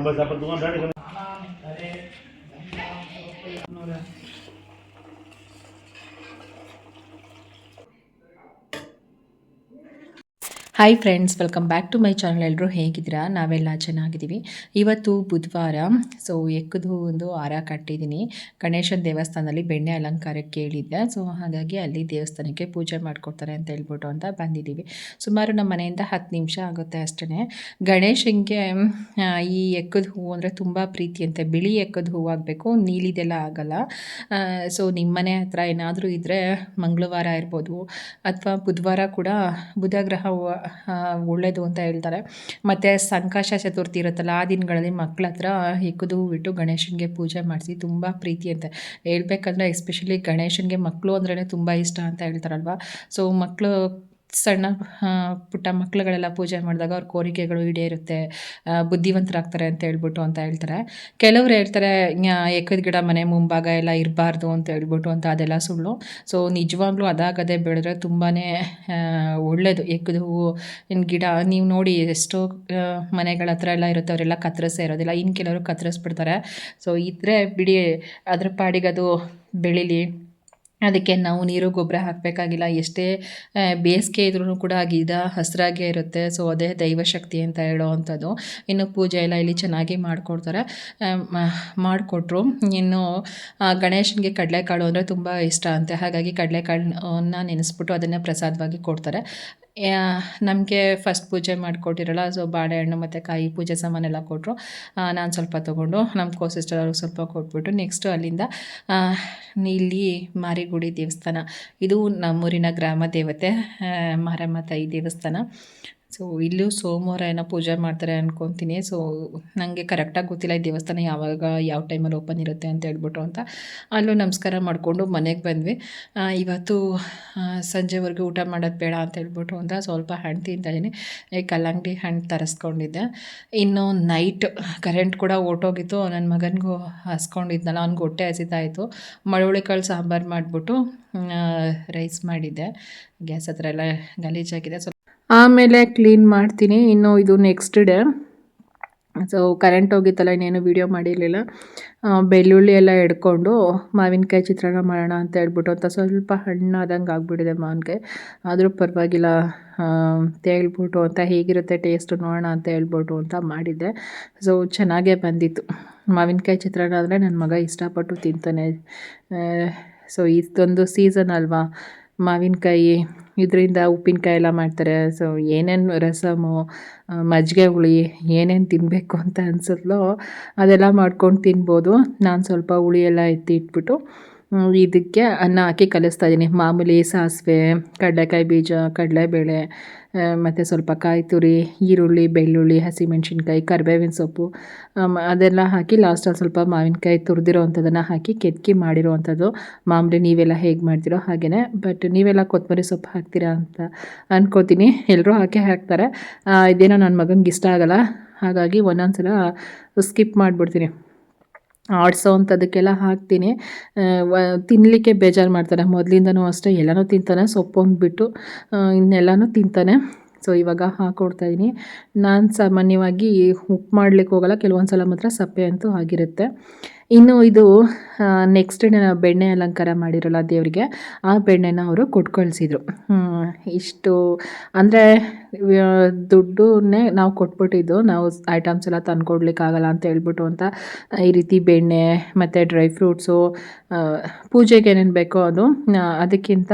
numbers up to 200. Hi friends welcome back to my channel ಎಲ್ಲರೂ ಹೇಗಿದ್ದೀರಾ? ನಾವೆಲ್ಲ ಚೆನ್ನಾಗಿದ್ದೀವಿ. ಇವತ್ತು ಬುಧವಾರ ಸೊ ಎಕ್ಕದು ಒಂದು ಹಾರ ಕಟ್ಟಿದ್ದೀನಿ. ಗಣೇಶನ ದೇವಸ್ಥಾನದಲ್ಲಿ ಬೆಣ್ಣೆ ಅಲಂಕಾರಕ್ಕೆ ಕೇಳಿದ್ದೆ. ಸೊ ಹಾಗಾಗಿ ಅಲ್ಲಿ ದೇವಸ್ಥಾನಕ್ಕೆ ಪೂಜೆ ಮಾಡಿಕೊಡ್ತಾರೆ ಅಂತ ಹೇಳ್ಬಿಟ್ಟು ಅಂತ ಬಂದಿದ್ದೀವಿ. ಸುಮಾರು ನಮ್ಮ ಮನೆಯಿಂದ ಹತ್ತು ನಿಮಿಷ ಆಗುತ್ತೆ ಅಷ್ಟೇ ಗಣೇಶನಿಗೆ ಈ ಎಕ್ಕದ ಹೂವು ಅಂದರೆ ತುಂಬ ಪ್ರೀತಿ ಅಂತೆ. ಬಿಳಿ ಎಕ್ಕದ ಹೂವು ಆಗಬೇಕು ನೀಲಿದೆಲ್ಲ ಆಗಲ್ಲ. ಸೊ ನಿಮ್ಮ ಮನೆ ಹತ್ರ ಏನಾದರೂ ಇದ್ದರೆ ಮಂಗಳವಾರ ಇರ್ಬೋದು. ಅಥವಾ ಬುಧವಾರ ಕೂಡ ಬುಧ ಗ್ರಹ ವ- ಆ, ಒಳ್ಳೆಯದು ಅಂತ ಹೇಳ್ತಾರೆ. ಮತ್ತು ಸಂಕಷ್ಟ ಚತುರ್ಥಿ ಇರುತ್ತಲ್ಲ, ಆ ದಿನಗಳಲ್ಲಿ ಮಕ್ಕಳ ಹತ್ರ ಹಿಕ್ಕದು ಬಿಟ್ಟು ಗಣೇಶನಿಗೆ ಪೂಜೆ ಮಾಡಿಸಿ ತುಂಬ ಪ್ರೀತಿ ಅಂತ. ಹೇಳ್ಬೇಕಂದ್ರೆ ಎಸ್ಪೆಷಲಿ ಗಣೇಶನಿಗೆ ಮಕ್ಕಳು ಅಂದ್ರೇ ತುಂಬ ಇಷ್ಟ ಅಂತ ಹೇಳ್ತಾರಲ್ವ? ಸೊ ಮಕ್ಕಳು ಸಣ್ಣ ಪುಟ್ಟ ಮಕ್ಕಳುಗಳೆಲ್ಲ ಪೂಜೆ ಮಾಡಿದಾಗ ಅವ್ರ ಕೋರಿಕೆಗಳು ಈಡೇರುತ್ತೆ ಬುದ್ಧಿವಂತರಾಗ್ತಾರೆ ಅಂತ ಹೇಳ್ಬಿಟ್ಟು ಅಂತ ಹೇಳ್ತಾರೆ. ಕೆಲವರು ಹೇಳ್ತಾರೆ ಏಕದ ಗಿಡ ಮನೆ ಮುಂಭಾಗ ಎಲ್ಲ ಇರಬಾರ್ದು ಅಂತ ಹೇಳ್ಬಿಟ್ಟು ಅಂತ ಅದೆಲ್ಲ ಸುಳ್ಳು. ಸೊ, ನಿಜವಾಗ್ಲೂ ಅದಾಗದೆ ಬೆಳೆದ್ರೆ ತುಂಬಾ ಒಳ್ಳೆಯದು ಏಕದ ಹೂವು ಇನ್ನು ಗಿಡ, ನೀವು ನೋಡಿ ಎಷ್ಟೋ ಮನೆಗಳ ಹತ್ರ ಎಲ್ಲ ಇರುತ್ತೆ, ಅವರೆಲ್ಲ ಕತ್ತರಿಸೇ ಇರೋದಿಲ್ಲ. ಇನ್ನು ಕೆಲವರು ಕತ್ತರಿಸ್ಬಿಡ್ತಾರೆ ಸೊ, ಇದ್ರೆ ಬಿಡಿ, ಅದ್ರ ಪಾಡಿಗೆ ಅದು ಬೆಳೀಲಿ. ಅದಕ್ಕೆ ನಾವು ನೀರು, ಗೊಬ್ಬರ ಹಾಕಬೇಕಾಗಿಲ್ಲ. ಎಷ್ಟೇ ಬೇಸಿಗೆ ಇದ್ರೂ ಕೂಡ ಗಿಡ ಹಸಿರಾಗೇ ಇರುತ್ತೆ. ಸೊ, ಅದೇ ದೈವಶಕ್ತಿ ಅಂತ ಹೇಳೋ ಅಂಥದ್ದು. ಇನ್ನು ಪೂಜೆ ಎಲ್ಲ ಇಲ್ಲಿ ಚೆನ್ನಾಗಿ ಮಾಡಿಕೊಡ್ತಾರೆ. ಮಾಡಿಕೊಟ್ರು. ಇನ್ನು ಗಣೇಶನಿಗೆ ಕಡಲೆಕಾಳು ಅಂದರೆ ತುಂಬ ಇಷ್ಟ ಅಂತೆ. ಹಾಗಾಗಿ ಕಡಲೆಕಾಳನ್ನ ನೆನೆಸ್ಬಿಟ್ಟು ಅದನ್ನು ಪ್ರಸಾದವಾಗಿ ಕೊಡ್ತಾರೆ. ನಮಗೆ ಫಸ್ಟ್ ಪೂಜೆ ಮಾಡಿಕೊಟ್ಟಿರಲ್ಲ ಸೊ ಬಾಳೆಹಣ್ಣು ಮತ್ತು ಕಾಯಿ ಪೂಜೆ ಸಾಮಾನೆಲ್ಲ ಕೊಟ್ಟರು ನಾನು ಸ್ವಲ್ಪ ತೊಗೊಂಡು ನಮ್ಮ ಕೋ ಸಿಸ್ಟರ್ ಅವ್ರಿಗೆ ಸ್ವಲ್ಪ ಕೊಟ್ಬಿಟ್ಟು ನೆಕ್ಸ್ಟು ಅಲ್ಲಿಂದ ನೀಲಿ ಮಾರಿಗುಡಿ ದೇವಸ್ಥಾನ. ಇದು ನಮ್ಮೂರಿನ ಗ್ರಾಮ ದೇವತೆ ಮಾರಮ್ಮ ತಾಯಿ ದೇವಸ್ಥಾನ. ಸೊ ಇಲ್ಲೂ ಸೋಮವಾರ ಏನೋ ಪೂಜೆ ಮಾಡ್ತಾರೆ ಅನ್ಕೊತೀನಿ. ಸೊ ನನಗೆ ಕರೆಕ್ಟಾಗಿ ಗೊತ್ತಿಲ್ಲ, ಈ ದೇವಸ್ಥಾನ ಯಾವಾಗ, ಯಾವ ಟೈಮಲ್ಲಿ ಓಪನ್ ಇರುತ್ತೆ ಅಂತ ಹೇಳ್ಬಿಟ್ಟು ಅಂತ. ಅಲ್ಲೂ ನಮಸ್ಕಾರ ಮಾಡಿಕೊಂಡು ಮನೆಗೆ ಬಂದ್ವಿ. ಇವತ್ತು ಸಂಜೆವರೆಗೂ ಊಟ ಮಾಡೋದು ಬೇಡ ಅಂತ ಹೇಳ್ಬಿಟ್ಟು ಅಂತ ಸ್ವಲ್ಪ ಹಣ್ಣು ತಿಂತಾಯಿದ್ದೀನಿ ಈ ಕಲ್ಲಂಗಡಿ ಹಣ್ಣು ತರಿಸ್ಕೊಂಡಿದ್ದೆ. ಇನ್ನು ನೈಟ್ ಕರೆಂಟ್ ಕೂಡ ಓಟೋಗಿತ್ತು ನನ್ನ ಮಗನಿಗೂ ಹಸ್ಕೊಂಡಿದ್ನಲ್ಲ, ಅವ್ನಿಗೆ ಹೊಟ್ಟೆ ಹಸಿತಾಯಿತ್ತು ಇತ್ತು ಮಳವಳ್ಳಿ ಕಾಳು ಸಾಂಬಾರು ಮಾಡಿಬಿಟ್ಟು ರೈಸ್ ಮಾಡಿದ್ದೆ. ಗ್ಯಾಸ್ ಹತ್ರ ಎಲ್ಲ ಗಲೀಜಾಗಿದೆ. ಸ್ವಲ್ಪ ಆಮೇಲೆ ಕ್ಲೀನ್ ಮಾಡ್ತೀನಿ. ಇನ್ನು ಇದು ನೆಕ್ಸ್ಟ್ ಡೇ ಸೊ ಕರೆಂಟ್ ಹೋಗಿತ್ತಲ್ಲ, ಇನ್ನೇನು ವೀಡಿಯೋ ಮಾಡಿರಲಿಲ್ಲ. ಬೆಳ್ಳುಳ್ಳಿ ಎಲ್ಲ ಎಡ್ಕೊಂಡು ಮಾವಿನಕಾಯಿ ಚಿತ್ರಾನ್ನ ಮಾಡೋಣ ಅಂತ ಹೇಳ್ಬಿಟ್ಟು ಅಂತ ಸ್ವಲ್ಪ ಹಣ್ಣಾದಂಗೆ ಆಗಿಬಿಟ್ಟಿದೆ ಮಾವಿನಕಾಯಿ. ಆದರೂ ಪರವಾಗಿಲ್ಲ ತೇಳ್ಬಿಟ್ಟು ಅಂತ ಹೇಗಿರುತ್ತೆ ಟೇಸ್ಟು ನೋಡೋಣ ಅಂತ ಹೇಳ್ಬಿಟ್ಟು ಅಂತ ಮಾಡಿದ್ದೆ. ಸೊ ಚೆನ್ನಾಗೇ ಬಂದಿತ್ತು. ಮಾವಿನಕಾಯಿ ಚಿತ್ರಾನ್ನ ಅಂದರೆ ನನ್ನ ಮಗ ಇಷ್ಟಪಟ್ಟು ತಿಂತಾನೆ. ಸೊ ಇದೊಂದು ಸೀಸನ್ ಅಲ್ವಾ? ಮಾವಿನಕಾಯಿ ಇದರಿಂದ ಉಪ್ಪಿನಕಾಯಿ ಎಲ್ಲ ಮಾಡ್ತಾರೆ. ಸೊ ಏನೇನು ರಸಮು ಮಜ್ಜಿಗೆ ಹುಳಿ ಏನೇನು ತಿನ್ನಬೇಕು ಅಂತ ಅನ್ಸುತ್ತಲೋ ಅದೆಲ್ಲ ಮಾಡ್ಕೊಂಡು ತಿನ್ಬೋದು. ನಾನು ಸ್ವಲ್ಪ ಹುಳಿ ಎಲ್ಲ ಎತ್ತಿ ಇಟ್ಬಿಟ್ಟು ಇದಕ್ಕೆ ಅನ್ನ ಹಾಕಿ ಕಲಿಸ್ತಾ ಇದ್ದೀನಿ ಮಾಮೂಲಿ ಸಾಸಿವೆ, ಕಡಲೆಕಾಯಿ ಬೀಜ, ಕಡಲೆಬೇಳೆ ಮತ್ತು ಸ್ವಲ್ಪ ಕಾಯಿ ತುರಿ, ಈರುಳ್ಳಿ, ಬೆಳ್ಳುಳ್ಳಿ, ಹಸಿಮೆಣ್ಸಿನ್ಕಾಯಿ, ಕರಿಬೇವಿನ ಸೊಪ್ಪು ಅದೆಲ್ಲ ಹಾಕಿ ಲಾಸ್ಟಲ್ಲಿ ಸ್ವಲ್ಪ ಮಾವಿನಕಾಯಿ ತುರಿದಿರೋ ಅಂಥದ್ದನ್ನು ಹಾಕಿ ಕೆತ್ತಿ ಮಾಡಿರೋ ಅಂಥದ್ದು ಮಾಮೂಲಿ ನೀವೆಲ್ಲ ಹೇಗೆ ಮಾಡ್ತೀರೋ ಹಾಗೆಯೇ ಬಟ್ ನೀವೆಲ್ಲ ಕೊತ್ತಂಬರಿ ಸೊಪ್ಪು ಹಾಕ್ತೀರಾ ಅಂತ ಅಂದ್ಕೋತೀನಿ ಎಲ್ಲರೂ ಹಾಕಿ ಹಾಕ್ತಾರೆ. ಇದೇನೋ ನನ್ನ ಮಗನಿಗೆ ಇಷ್ಟ ಆಗಲ್ಲ. ಹಾಗಾಗಿ ಒಂದೊಂದು ಸಲ ಸ್ಕಿಪ್ ಮಾಡಿಬಿಡ್ತೀನಿ. ಆಡಿಸೋ ಅಂಥದಕ್ಕೆಲ್ಲ ಹಾಕ್ತೀನಿ ತಿನ್ನಲಿಕ್ಕೆ ಬೇಜಾರು ಮಾಡ್ತಾರೆ. ಮೊದಲಿಂದನೂ ಅಷ್ಟೇ ಎಲ್ಲನೂ ತಿಂತಾನೆ ಸೊಪ್ಪೊಂದು ಬಿಟ್ಟು ಇನ್ನೆಲ್ಲನೂ ತಿಂತಾನೆ. ಸೊ, ಇವಾಗ ಹಾಕ್ಕೊಡ್ತಾಯಿದ್ದೀನಿ ನಾನು ಸಾಮಾನ್ಯವಾಗಿ ಉಪ್ಪು ಮಾಡ್ಲಿಕ್ಕೆ ಹೋಗಲ್ಲ ಕೆಲವೊಂದು ಸಲ ಮಾತ್ರ ಸಪ್ಪೆ ಅಂತೂ ಆಗಿರುತ್ತೆ. ಇನ್ನು ಇದು ನೆಕ್ಸ್ಟ್ ಬೆಣ್ಣೆ ಅಲಂಕಾರ ಮಾಡಿರಲ್ಲ ದೇವರಿಗೆ, ಆ ಬೆಣ್ಣೆನ ಅವರು ಕೊಟ್ಕೊಳ್ಸಿದ್ರು. ಕಳಿಸಿದ್ರು ಇಷ್ಟು, ಅಂದರೆ ದುಡ್ಡನ್ನೇ ನಾವು ಕೊಟ್ಬಿಟ್ಟಿದ್ದು, ನಾವು ಐಟಮ್ಸ್ ಎಲ್ಲ ತಂದ್ಕೊಡ್ಲಿಕ್ಕಾಗಲ್ಲ ಅಂತ ಹೇಳ್ಬಿಟ್ಟು ಅಂತ, ಈ ರೀತಿ ಬೆಣ್ಣೆ, ಮತ್ತು ಡ್ರೈ ಫ್ರೂಟ್ಸು ಪೂಜೆಗೆ ಏನೇನು ಬೇಕೋ ಅದು ಅದಕ್ಕಿಂತ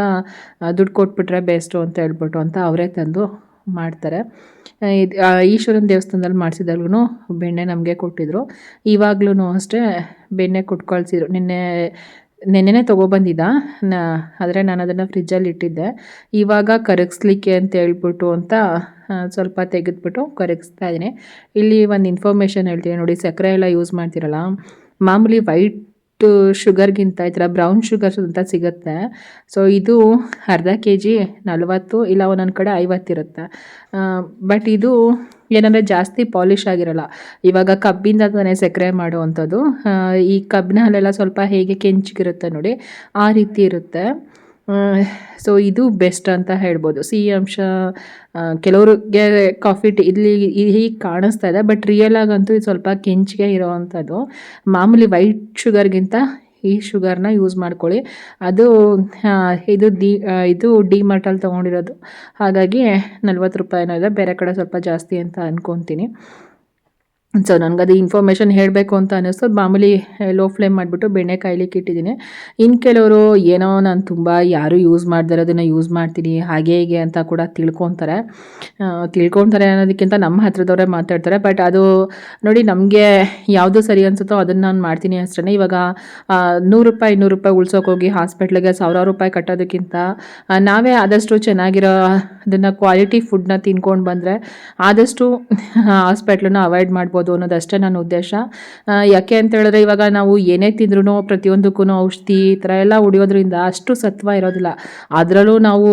ದುಡ್ಡು ಕೊಟ್ಬಿಟ್ರೆ ಬೆಸ್ಟು ಅಂತ ಹೇಳ್ಬಿಟ್ಟು ಅಂತ ಅವರೇ ತಂದು ಮಾಡ್ತಾರೆ. ಇದ್ ಈಶ್ವರನ ದೇವಸ್ಥಾನದಲ್ಲಿ ಮಾಡಿಸಿದಾಗ್ಲೂ ಬೆಣ್ಣೆ ನಮಗೆ ಕೊಟ್ಟಿದ್ರು. ಇವಾಗ್ಲೂ ಅಷ್ಟೇ ಬೆಣ್ಣೆ ಕುಟ್ಕೊಳ್ಸಿದ್ರು. ಕಳಿಸಿದ್ರು ನಿನ್ನೆ, ನೆನ್ನೆನೇ ತೊಗೊಬಂದಿದ್ದ ನಾ, ಆದರೆ ನಾನು ಅದನ್ನು ಫ್ರಿಜ್ಜಲ್ಲಿ ಇಟ್ಟಿದ್ದೆ. ಇವಾಗ ಕರಗಿಸ್ಲಿಕ್ಕೆ ಅಂತ ಹೇಳ್ಬಿಟ್ಟು ಅಂತ ಸ್ವಲ್ಪ ತೆಗೆದ್ಬಿಟ್ಟು ಕರಗಿಸ್ತಾ ಇದ್ದೀನಿ. ಇಲ್ಲಿ ಒಂದು ಇನ್ಫಾರ್ಮೇಷನ್ ಹೇಳ್ತೀನಿ ನೋಡಿ, ಸಕ್ಕರೆ ಎಲ್ಲ ಯೂಸ್ ಮಾಡ್ತಿರಲ್ಲ. ಮಾಮೂಲಿ ವೈಟ್ ಶುಗರ್ಗಿಂತ ಈ ಥರ ಬ್ರೌನ್ ಶುಗರ್ಸ್ ಅಂತ ಸಿಗುತ್ತೆ. ಸೊ ಇದು ಅರ್ಧ ಕೆ ಜಿ ನಲವತ್ತು ಇಲ್ಲ ಒಂದೊಂದು ಕಡೆ ಐವತ್ತಿರುತ್ತೆ ಬಟ್ ಇದು ಏನಂದರೆ ಜಾಸ್ತಿ ಪಾಲಿಷ್ ಆಗಿರಲ್ಲ. ಇವಾಗ ಕಬ್ಬಿಂದ ತಾನೇ ಸಕ್ಕರೆ ಮಾಡುವಂಥದ್ದು. ಈ ಕಬ್ಬಿನ ಹಾಲೆಲ್ಲ ಸ್ವಲ್ಪ ಹೇಗೆ ಕೆಂಚಿಗಿರುತ್ತೆ ನೋಡಿ, ಆ ರೀತಿ ಇರುತ್ತೆ. ಸೊ ಇದು ಬೆಸ್ಟ್ ಅಂತ ಹೇಳ್ಬೋದು. ಸಿಹಿ ಅಂಶ ಕೆಲವ್ರಿಗೆ ಕಾಫಿ, ಟೀ, ಇಲ್ಲಿ ಹೀಗೆ ಕಾಣಿಸ್ತಾ ಇದೆ, ಬಟ್ ರಿಯಲ್ ಆಗಂತೂ ಇದು ಸ್ವಲ್ಪ ಕೆಂಚಿಗೆ ಇರೋವಂಥದ್ದು. ಮಾಮೂಲಿ ವೈಟ್ ಶುಗರ್ಗಿಂತ ಈ ಶುಗರ್ನ ಯೂಸ್ ಮಾಡ್ಕೊಳ್ಳಿ. ಅದು ಇದು ಡಿ ಇದು ಡಿ ಮಾರ್ಟಲ್ಲಿ ತೊಗೊಂಡಿರೋದು. ಹಾಗಾಗಿ ನಲ್ವತ್ತು ರೂಪಾಯಿನೋ ಇದೆ ಬೇರೆ ಕಡೆ ಸ್ವಲ್ಪ ಜಾಸ್ತಿ ಅಂತ ಅನ್ಕೊತೀನಿ. ಸೊ ನನಗದು ಇನ್ಫಾರ್ಮೇಷನ್ ಹೇಳಬೇಕು ಅಂತ ಅನ್ನಿಸ್ತು. ಮಾಮೂಲಿ ಲೋ ಫ್ಲೇಮ್ ಮಾಡಿಬಿಟ್ಟು ಬೆಣ್ಣೆ ಕಾಯ್ಲಿಕ್ಕೆ ಇಟ್ಟಿದ್ದೀನಿ. ಇನ್ನು ಕೆಲವರು ಏನೋ ನಾನು ತುಂಬ ಯಾರು ಯೂಸ್ ಮಾಡ್ದಿರೋದನ್ನು ಯೂಸ್ ಮಾಡ್ತೀನಿ, ಹಾಗೆ ಹೀಗೆ ಅಂತ ಕೂಡ ತಿಳ್ಕೊತಾರೆ. ತಿಳ್ಕೊತಾರೆ ಅನ್ನೋದಕ್ಕಿಂತ ನಮ್ಮ ಹತ್ರದವರೇ ಮಾತಾಡ್ತಾರೆ. ಬಟ್ ಅದು ನೋಡಿ ನಮಗೆ ಯಾವುದು ಸರಿ ಅನಿಸುತ್ತೋ ಅದನ್ನು ನಾನು ಮಾಡ್ತೀನಿ ಅಷ್ಟೇ ಇವಾಗ ನೂರು ರೂಪಾಯಿ, ಇನ್ನೂರು ರೂಪಾಯಿ ಉಳ್ಸೋಕೆ ಹೋಗಿ ಹಾಸ್ಪಿಟ್ಲಿಗೆ ಸಾವಿರಾರು ರೂಪಾಯಿ ಕಟ್ಟೋದಕ್ಕಿಂತ ನಾವೇ ಆದಷ್ಟು ಚೆನ್ನಾಗಿರೋ ಅದನ್ನು ಕ್ವಾಲಿಟಿ ಫುಡ್ನ ತಿನ್ಕೊಂಡು ಬಂದರೆ ಆದಷ್ಟು ಹಾಸ್ಪಿಟ್ಲನ್ನ ಅವಾಯ್ಡ್ ಮಾಡ್ಬೋದು ಅನ್ನೋದಷ್ಟೇ ನನ್ನ ಉದ್ದೇಶ. ಯಾಕೆ ಅಂತ ಹೇಳಿದ್ರೆ ಇವಾಗ ನಾವು ಏನೇ ತಿಂದ್ರೂ ಪ್ರತಿಯೊಂದಕ್ಕೂ ಔಷಧಿ ಈ ಥರ ಎಲ್ಲ ಉಡಿಯೋದ್ರಿಂದ ಅಷ್ಟು ಸತ್ವ ಇರೋದಿಲ್ಲ. ಅದರಲ್ಲೂ ನಾವು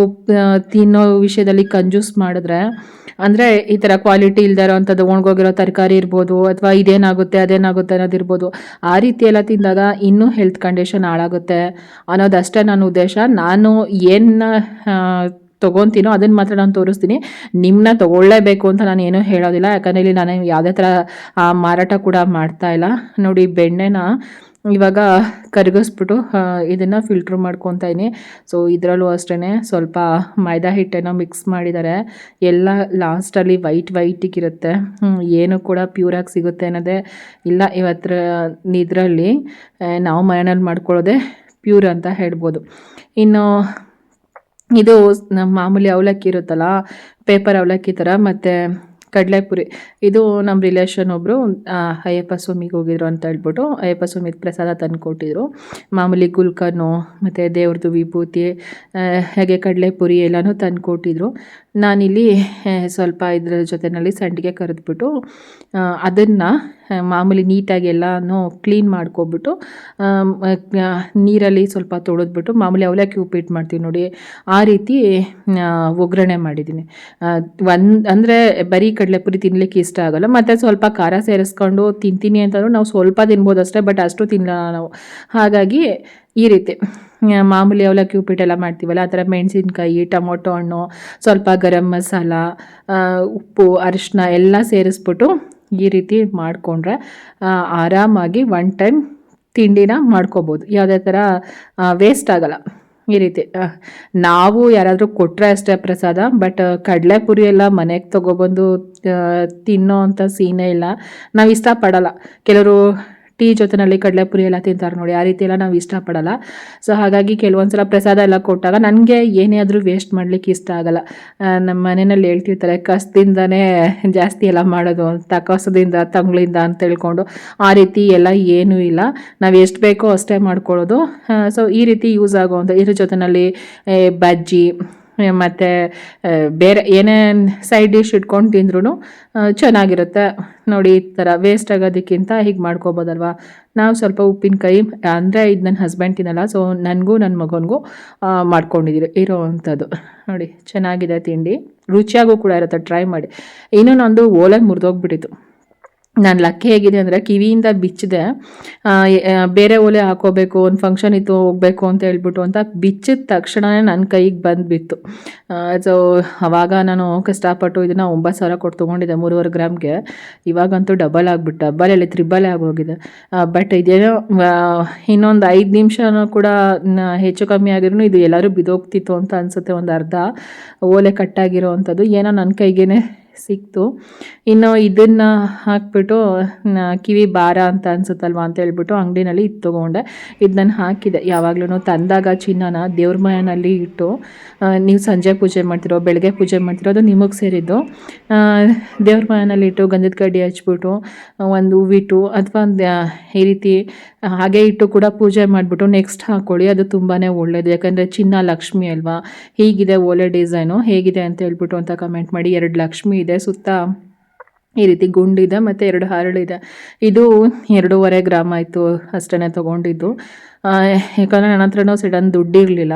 ತಿನ್ನೋ ವಿಷಯದಲ್ಲಿ ಕಂಜೂಸ್ ಮಾಡಿದ್ರೆ, ಅಂದರೆ ಈ ಥರ ಕ್ವಾಲಿಟಿ ಇಲ್ಲದೆ ಇರೋವಂಥದ್ದು ಒಣಗೋಗಿರೋ ತರಕಾರಿ ಇರ್ಬೋದು ಅಥವಾ ಇದೇನಾಗುತ್ತೆ, ಅದೇನಾಗುತ್ತೆ ಅನ್ನೋದಿರ್ಬೋದು ಆ ರೀತಿ ಎಲ್ಲ ತಿಂದಾಗ ಇನ್ನೂ ಹೆಲ್ತ್ ಕಂಡೀಷನ್ ಹಾಳಾಗುತ್ತೆ ಅನ್ನೋದಷ್ಟೇ ನನ್ನ ಉದ್ದೇಶ. ನಾನು ಏನು ತೊಗೊತೀನೋ ಅದನ್ನು ಮಾತ್ರ ನಾನು ತೋರಿಸ್ತೀನಿ. ನಿಮ್ಮನ್ನ ತೊಗೊಳ್ಳೇಬೇಕು ಅಂತ ನಾನು ಏನೂ ಹೇಳೋದಿಲ್ಲ. ಯಾಕಂದರೆ ಇಲ್ಲಿ ನಾನು ಯಾವುದೇ ಥರ ಮಾರಾಟ ಕೂಡ ಮಾಡ್ತಾ ಇಲ್ಲ. ನೋಡಿ, ಬೆಣ್ಣೆನ ಇವಾಗ ಕರಗಿಸ್ಬಿಟ್ಟು ಇದನ್ನು ಫಿಲ್ಟ್ರ್ ಮಾಡ್ಕೊತಾ ಇದ್ದೀನಿ ಸೊ ಇದರಲ್ಲೂ ಅಷ್ಟೇ ಸ್ವಲ್ಪ ಮೈದಾ ಹಿಟ್ಟನ್ನು ಮಿಕ್ಸ್ ಮಾಡಿದ್ದಾರೆ. ಎಲ್ಲ ಲಾಸ್ಟಲ್ಲಿ ವೈಟ್ ವೈಟಿಗಿರುತ್ತೆ ಏನು ಕೂಡ ಪ್ಯೂರಾಗಿ ಸಿಗುತ್ತೆ ಅನ್ನೋದೇ ಇಲ್ಲ ಇವತ್ತರ, ಇದರಲ್ಲಿ. ನಾವು ಮನೆಯಲ್ಲಿ ಮಾಡ್ಕೊಳ್ಳೋದೇ ಪ್ಯೂರ್ ಅಂತ ಹೇಳ್ಬೋದು. ಇನ್ನು ಇದು ನಮ್ಮ ಮಾಮೂಲಿ ಅವಲಕ್ಕಿ ಇರುತ್ತಲ್ಲ ಪೇಪರ್ ಅವಲಕ್ಕಿ ಥರ ಮತ್ತು ಕಡಲೆಪುರಿ. ಇದು ನಮ್ಮ ರಿಲೇಷನ್ ಒಬ್ಬರು ಅಯ್ಯಪ್ಪ ಸ್ವಾಮಿಗೆ ಹೋಗಿದ್ರು ಅಂತ ಹೇಳ್ಬಿಟ್ಟು ಅಯ್ಯಪ್ಪ ಸ್ವಾಮಿಗೆ ಪ್ರಸಾದ ತಂದು ಕೊಟ್ಟಿದ್ರು. ಮಾಮೂಲಿ ಗುಲ್ಕನು ಮತ್ತು ದೇವ್ರದ್ದು ವಿಭೂತಿ ಹಾಗೆ ಕಡಲೆಪುರಿ ಎಲ್ಲನೂ ತಂದು ಕೊಟ್ಟಿದ್ರು. ನಾನಿಲ್ಲಿ ಸ್ವಲ್ಪ ಇದ್ರ ಜೊತೆಯಲ್ಲಿ ಸಂಡಿಗೆ ಕರೆದ್ಬಿಟ್ಟು ಅದನ್ನು ಮಾಮೂಲಿ ನೀಟಾಗಿ ಎಲ್ಲನೂ ಕ್ಲೀನ್ ಮಾಡ್ಕೊಬಿಟ್ಟು ನೀರಲ್ಲಿ ಸ್ವಲ್ಪ ತೊಳೆದ್ಬಿಟ್ಟು, ಮಾಮೂಲಿ ಅವಲಕ್ಕಿ ಉಪ್ಪಿಟ್ಟು ಮಾಡ್ತೀವಿ ನೋಡಿ, ಆ ರೀತಿ ಒಗ್ಗರಣೆ ಮಾಡಿದ್ದೀನಿ. ಒಂದು, ಅಂದರೆ ಬರೀ ಕಡಲೆಪುರಿ ತಿನ್ನಲಿಕ್ಕೆ ಇಷ್ಟ ಆಗೋಲ್ಲ, ಮತ್ತು ಸ್ವಲ್ಪ ಖಾರ ಸೇರಿಸ್ಕೊಂಡು ತಿಂತೀನಿ ಅಂತಂದ್ರೂ ನಾವು ಸ್ವಲ್ಪ ತಿನ್ಬೋದು ಅಷ್ಟೇ ಬಟ್ ಅಷ್ಟು ತಿನ್ನಲ್ಲ ನಾವು. ಹಾಗಾಗಿ ಈ ರೀತಿ. ಮಾಮೂಲಿ ಅವಲಕ್ಕಿ ಉಪ್ಪಿಟ್ಟೆಲ್ಲ ಮಾಡ್ತೀವಲ್ಲ, ಆ ಥರ ಮೆಣಸಿನ್ಕಾಯಿ, ಟೊಮೊಟೊ ಹಣ್ಣು, ಸ್ವಲ್ಪ ಗರಂ ಮಸಾಲ ಉಪ್ಪು ಅರಿಶಿನ ಎಲ್ಲ ಸೇರಿಸ್ಬಿಟ್ಟು ಈ ರೀತಿ ಮಾಡಿಕೊಂಡ್ರೆ ಆರಾಮಾಗಿ ಒನ್ ಟೈಮ್ ತಿಂಡಿನ ಮಾಡ್ಕೋಬೋದು. ಯಾವುದೇ ಥರ ವೇಸ್ಟ್ ಆಗಲ್ಲ. ಈ ರೀತಿ ನಾವು ಯಾರಾದರೂ ಕೊಟ್ಟರೆ ಅಷ್ಟೇ ಪ್ರಸಾದ ಬಟ್ ಕಡಲೆಪುರಿ ಎಲ್ಲ ಮನೆಗೆ ತೊಗೊಬಂದು ತಿನ್ನೋ ಅಂಥ ಸೀನೇ ಇಲ್ಲ. ನಾವು ಇಷ್ಟಪಡಲ್ಲ. ಕೆಲವರು ಟೀ ಜೊತೆನಲ್ಲಿ ಕಡಲೆಪುರಿ ಎಲ್ಲ ತಿಂತಾರೆ ನೋಡಿ, ಆ ರೀತಿ ಎಲ್ಲ ನಾವು ಇಷ್ಟಪಡಲ್ಲ. ಸೊ ಹಾಗಾಗಿ ಕೆಲವೊಂದ್ಸಲ ಪ್ರಸಾದ ಎಲ್ಲ ಕೊಟ್ಟಾಗ ನನಗೆ ಏನೇ ಆದರೂ ವೇಸ್ಟ್ ಮಾಡ್ಲಿಕ್ಕೆ ಇಷ್ಟ ಆಗಲ್ಲ. ನಮ್ಮ ಮನೆಯಲ್ಲಿ ಹೇಳ್ತಿರ್ತಾರೆ, ಕಸದಿಂದನೇ ಜಾಸ್ತಿ ಎಲ್ಲ ಮಾಡೋದು ಅಂತ, ಕಸದಿಂದ, ತಂಗ್ಳಿಂದ ಅಂತ ಹೇಳ್ಕೊಂಡು ಆ ರೀತಿ ಎಲ್ಲ ಏನೂ ಇಲ್ಲ. ನಾವು ಎಷ್ಟು ಬೇಕೋ ಅಷ್ಟೇ ಮಾಡ್ಕೊಳ್ಳೋದು. ಸೊ ಈ ರೀತಿ ಯೂಸ್ ಆಗುವಂಥ ಇದ್ರ ಜೊತೆಯಲ್ಲಿ ಬಜ್ಜಿ ಮತ್ತು ಬೇರೆ ಏನೇನು ಸೈಡ್ ಡಿಶ್ ಇಟ್ಕೊಂಡು ತಿಂದ್ರೂ ಚೆನ್ನಾಗಿರುತ್ತೆ. ನೋಡಿ, ಈ ಥರ ವೇಸ್ಟ್ ಆಗೋದಕ್ಕಿಂತ ಹೀಗೆ ಮಾಡ್ಕೋಬೋದಲ್ವಾ? ನಾವು ಸ್ವಲ್ಪ ಉಪ್ಪಿನಕಾಯಿ, ಅಂದರೆ ಇದು ನನ್ನ ಹಸ್ಬೆಂಡ್ ತಿನ್ನಲ್ಲ ಸೊ ನನಗೂ ನನ್ನ ಮಗನಿಗೂ ಮಾಡ್ಕೊಂಡಿದ್ದೀರಿ ಇರೋ ಅಂಥದ್ದು ನೋಡಿ, ಚೆನ್ನಾಗಿದೆ ತಿಂಡಿ. ರುಚಿಯಾಗೂ ಕೂಡ ಇರುತ್ತೆ ಟ್ರೈ ಮಾಡಿ. ಇನ್ನೂ ನಂದು ಓಲಾಗಿ ಮುರಿದೋಗ್ಬಿಟ್ಟಿತ್ತು. ನಾನು ಲಕ್ಕಿ ಹೇಗಿದೆ ಅಂದರೆ ಕಿವಿಯಿಂದ ಬಿಚ್ಚಿದೆ. ಬೇರೆ ಓಲೆ ಹಾಕೋಬೇಕು, ಒಂದು ಫಂಕ್ಷನ್ ಇತ್ತು, ಹೋಗಬೇಕು ಅಂತ ಹೇಳ್ಬಿಟ್ಟು ಅಂತ ಬಿಚ್ಚಿದ ತಕ್ಷಣವೇ ನನ್ನ ಕೈಗೆ ಬಂದುಬಿತ್ತು. ಸೊ ಅವಾಗ ನಾನು ಕಷ್ಟಪಟ್ಟು ಇದನ್ನು ಒಂಬತ್ತು ಸಾವಿರ ಕೊಟ್ಟು ತೊಗೊಂಡಿದ್ದೆ ಮೂರುವರೆ ಗ್ರಾಮ್ಗೆ. ಇವಾಗಂತೂ ಡಬಲ್ ಆಗಿಬಿಟ್ಟು ಡಬಲ್ ಅಲ್ಲಿ ತ್ರಿಬಲ್ ಆಗೋಗಿದೆ. ಬಟ್ ಇದೇನೋ ಇನ್ನೊಂದು ಐದು ನಿಮಿಷನೂ ಕೂಡ ಹೆಚ್ಚು ಕಮ್ಮಿ ಆಗಿದ್ರು ಇದು ಎಲ್ಲರೂ ಬಿದೋಗ್ತಿತ್ತು ಅಂತ ಅನಿಸುತ್ತೆ ಒಂದು ಅರ್ಧ. ಓಲೆ ಕಟ್ಟಾಗಿರೋ ಅಂಥದ್ದು ಏನೋ ನನ್ನ ಕೈಗೇನೆ ಸಿಕ್ತು. ಇನ್ನು ಇದನ್ನು ಹಾಕ್ಬಿಟ್ಟು ಕಿವಿ ಭಾರ ಅಂತ ಅನ್ಸುತ್ತಲ್ವಾ ಅಂತ ಹೇಳ್ಬಿಟ್ಟು ಅಂಗಡಿನಲ್ಲಿ ಇದು ತೊಗೊಂಡೆ. ಇದು ನಾನು ಹಾಕಿದೆ. ಯಾವಾಗ್ಲೂ ತಂದಾಗ ಚಿನ್ನನ ದೇವ್ರ ಮನೆಯಲ್ಲಿ ಇಟ್ಟು ನೀವು ಸಂಜೆ ಪೂಜೆ ಮಾಡ್ತಿರೋ, ಬೆಳಗ್ಗೆ ಪೂಜೆ ಮಾಡ್ತಿರೋ ಅದು ನಿಮಗೆ ಸೇರಿದ್ದು. ದೇವ್ರ ಮನೆಯಲ್ಲಿ ಇಟ್ಟು, ಗಂಧದ ಕಡ್ಡಿ ಹಚ್ಬಿಟ್ಟು, ಒಂದು ಹೂವಿಟ್ಟು, ಅಥವಾ ಈ ರೀತಿ ಹಾಗೆ ಇಟ್ಟು ಕೂಡ ಪೂಜೆ ಮಾಡಿಬಿಟ್ಟು ನೆಕ್ಸ್ಟ್ ಹಾಕ್ಕೊಳ್ಳಿ ಅದು ತುಂಬಾ ಒಳ್ಳೆಯದು ಯಾಕಂದರೆ ಚಿನ್ನ ಲಕ್ಷ್ಮಿ ಅಲ್ವಾ? ಹೀಗಿದೆ ಓಲೆ ಡಿಸೈನು. ಹೇಗಿದೆ ಅಂತ ಹೇಳ್ಬಿಟ್ಟು ಅಂತ ಕಮೆಂಟ್ ಮಾಡಿ. ಎರಡು ಲಕ್ಷ್ಮಿ ಇದೆ ಸುತ್ತ ಈ ರೀತಿ ಗುಂಡಿದೆ ಮತ್ತು ಎರಡು ಹರಳಿದೆ. ಇದು ಎರಡೂವರೆ ಗ್ರಾಮ್ ಆಯಿತು ಅಷ್ಟೇ ತೊಗೊಂಡಿದ್ದು. ಯಾಕಂದರೆ ನನ್ನ ಹತ್ರನೂ ಸಡನ್ ದುಡ್ಡಿರಲಿಲ್ಲ.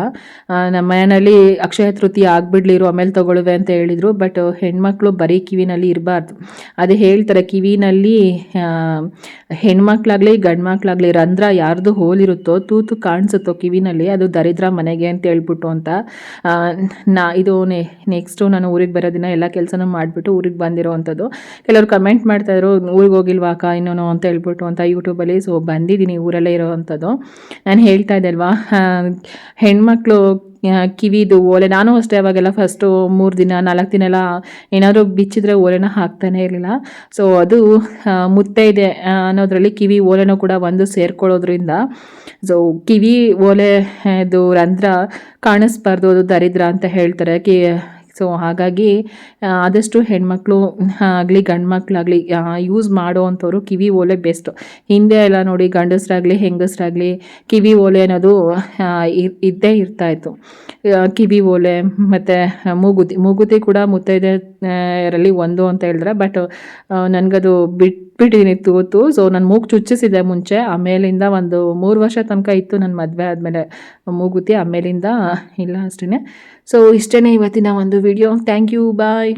ನಮ್ಮ ಮನೆಯಲ್ಲಿ ಅಕ್ಷಯ ತೃತೀಯ ಆಗ್ಬಿಡ್ಲಿರು ಆಮೇಲೆ ತಗೊಳ್ಳುವೆ ಅಂತ ಹೇಳಿದರು. ಬಟ್ ಹೆಣ್ಮಕ್ಳು ಬರೀ ಕಿವಿನಲ್ಲಿ ಇರಬಾರ್ದು. ಅದು ಹೇಳ್ತಾರೆ, ಕಿವಿನಲ್ಲಿ ಹೆಣ್ಮಕ್ಳಾಗಲಿ, ಗಂಡ್ಮಕ್ಳಾಗಲಿ ಗಂಡು ಮಕ್ಳಾಗ್ಲಿ ರಂಧ್ರ ಯಾರ್ದು ಹೋಲಿರುತ್ತೋ ತೂತು ಕಾಣಿಸುತ್ತೋ ಕಿವಿನಲ್ಲಿ, ಅದು ದರಿದ್ರ ಮನೆಗೆ ಅಂತ ಹೇಳ್ಬಿಟ್ಟು ಅಂತ. ನಾ, ಇದು ನೆಕ್ಸ್ಟು ನಾನು ಊರಿಗೆ ಬರೋ ದಿನ ಎಲ್ಲ ಕೆಲಸನೂ ಮಾಡಿಬಿಟ್ಟು ಊರಿಗೆ ಬಂದಿರೋ ಅಂಥದ್ದು. ಕೆಲವರು ಕಮೆಂಟ್ ಮಾಡ್ತಾಯಿದ್ರು ಊರಿಗೆ ಹೋಗಿಲ್ವಾ ಅಕ್ಕ ಇನ್ನೂ ಅಂತ ಹೇಳ್ಬಿಟ್ಟು ಅಂತ ಯೂಟ್ಯೂಬಲ್ಲಿ ಸೊ ಬಂದಿದ್ದೀನಿ ಊರಲ್ಲೇ ಇರೋ ಅಂಥದ್ದು. ನಾನು ಹೇಳ್ತಾ ಇದ್ದೆ ಅಲ್ವಾ? ಹೆಣ್ಮಕ್ಳು ಕಿವಿದು ಓಲೆ, ನಾನು ಅಷ್ಟೇ ಅವಾಗೆಲ್ಲ ಫಸ್ಟು ಮೂರು ದಿನ, ನಾಲ್ಕು ದಿನ ಎಲ್ಲ ಏನಾದರೂ ಬಿಚ್ಚಿದ್ರೆ ಓಲೆನ ಹಾಕ್ತಾನೆ ಇರಲಿಲ್ಲ. ಸೊ ಅದು ಮುತ್ತೆ ಅನ್ನೋದರಲ್ಲಿ ಅನ್ನೋದ್ರಲ್ಲಿ ಕಿವಿ ಓಲೆನೂ ಕೂಡ ಒಂದು ಸೇರ್ಕೊಳ್ಳೋದ್ರಿಂದ. ಸೊ ಕಿವಿ ಓಲೆ ಇದು ರಂಧ್ರ ಕಾಣಿಸ್ಬಾರ್ದು, ಅದು ದರಿದ್ರ ಅಂತ ಹೇಳ್ತಾರೆ. ಕಿ ಸೊ ಹಾಗಾಗಿ ಆದಷ್ಟು ಹೆಣ್ಮಕ್ಳು, ಆಗಲಿ ಗಂಡು ಮಕ್ಕಳಾಗಲಿ ಯೂಸ್ ಮಾಡೋ ಅಂಥವ್ರು ಕಿವಿ ಓಲೆ ಬೆಸ್ಟು ಹಿಂದೆ ಎಲ್ಲ ನೋಡಿ ಗಂಡಸರಾಗಲಿ, ಹೆಂಗಸರಾಗಲಿ ಕಿವಿ ಓಲೆ ಅನ್ನೋದು ಇದ್ದೇ ಇರ್ತಾಯಿತ್ತು ಕಿವಿ ಓಲೆ, ಮತ್ತು ಮೂಗುತಿ ಮೂಗುತಿ ಕೂಡ ಮುತ್ತೈದೆ ರಲ್ಲಿ ಒಂದು ಅಂತ ಹೇಳಿದ್ರೆ ಬಟ್ ನನಗದು ಬಿಟ್ಬಿಟ್ಟಿದ್ದೀನಿ ತೂತು ಸೊ ನಾನು ಮೂಗು ಚುಚ್ಚಿಸಿದೆ ಮುಂಚೆ, ಆಮೇಲಿಂದ ಒಂದು ಮೂರು ವರ್ಷ ತನಕ ಇತ್ತು ನನ್ನ ಮದುವೆ ಆದಮೇಲೆ, ಮೂಗುತಿ, ಆಮೇಲಿಂದ ಇಲ್ಲ ಅಷ್ಟೇ ಸೊ ಇಷ್ಟೇ ಇವತ್ತಿನ ಒಂದು ವಿಡಿಯೋ ಥ್ಯಾಂಕ್ ಯು ಬಾಯ್